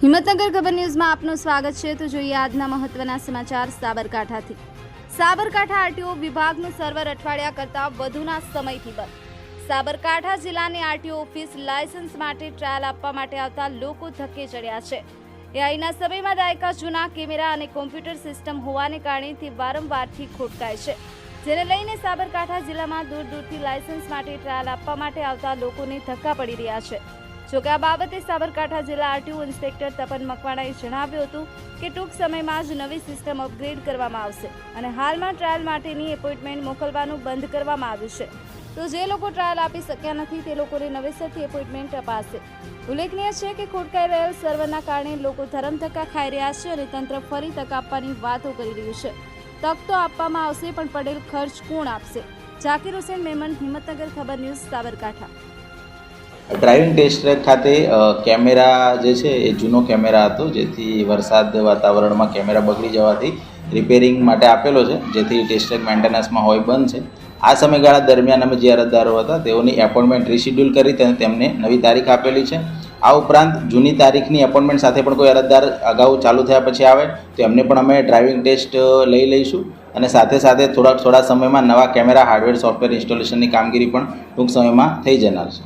હિંમતનગર ખબર ન્યૂઝમાં આપનું સ્વાગત છે. તો જોઈએ આજના મહત્વના સમાચાર સાબરકાંઠાથી. સાબરકાંઠા આરટીઓ વિભાગનું સર્વર અઠવાડિયા કરતાં વધુના સમયથી બંધ. સાબરકાંઠા જિલ્લાની આરટીઓ ઓફિસ લાયસન્સ માટે ટ્રાયલ આપવા માટે આવતા લોકો ધક્કે ચડ્યા છે. એઆઈના સમયમાં દાયકા જૂના કેમેરા અને કોમ્પ્યુટર સિસ્ટમ હોવાને કારણે તે વારંવારથી ખોટકાય છે. જેને લઈને સાબરકાંઠા જિલ્લામાં દૂર દૂરથી લાયસન્સ માટે ટ્રાયલ આપવા માટે આવતા લોકોને ધક્કા પડી રહ્યા છે. જોકે આ બાબતે સાબરકાંઠા જિલ્લા આરટીઓ ઇન્સ્પેક્ટર તપન મકવાણાએ જણાવ્યું હતું કે ટૂંક સમયમાં જ નવી સિસ્ટમ અપગ્રેડ કરવામાં આવશે અને હાલમાં ટ્રાયલ માટેની એપોઇન્ટમેન્ટ મોકલવાનું બંધ કરવામાં આવ્યું છે. તો જે લોકો ટ્રાયલ આપી શક્યા નથી, તે લોકોને નવેસરથી એપોઇન્ટમેન્ટ અપાશે. ઉલ્લેખનીય છે કે ખોટકાઈ રહેલ સર્વરના કારણે લોકો ધરમધક્કા ખાઈ રહ્યા છે અને તંત્ર ફરી તક આપવાની વાતો કરી રહ્યું છે. તક તો આપવામાં આવશે, પણ પડેલ ખર્ચ કોણ આપશે? ઝાકીર હુસેન, મેમન, હિંમતનગર, ખબર news, Sabarkantha. Driving test track ખાતે કેમેરા જે છે એ જૂનો કેમેરા હતો, જેથી વરસાદ વાતાવરણમાં કેમેરા બગડી જવાથી રિપેરિંગ માટે આપેલો છે, જેથી ટેસ્ટ ટ્રેક મેન્ટેનન્સમાં હોય બંધ છે. આ સમયગાળા દરમિયાન અમે જે અરજદારો હતા, તેઓની એપોઇન્ટમેન્ટ રિશિડ્યુલ કરી તેમને નવી તારીખ આપેલી છે. આ ઉપરાંત જૂની તારીખની એપોઇન્ટમેન્ટ સાથે પણ કોઈ અરજદાર અગાઉ ચાલુ થયા પછી આવે, તો એમને પણ અમે ડ્રાઇવિંગ ટેસ્ટ લઈ લઈશું. અને સાથે સાથે થોડા થોડા સમયમાં નવા કેમેરા હાર્ડવેર સોફ્ટવેર ઇન્સ્ટોલેશનની કામગીરી પણ ટૂંક સમયમાં થઈ જનાર છે.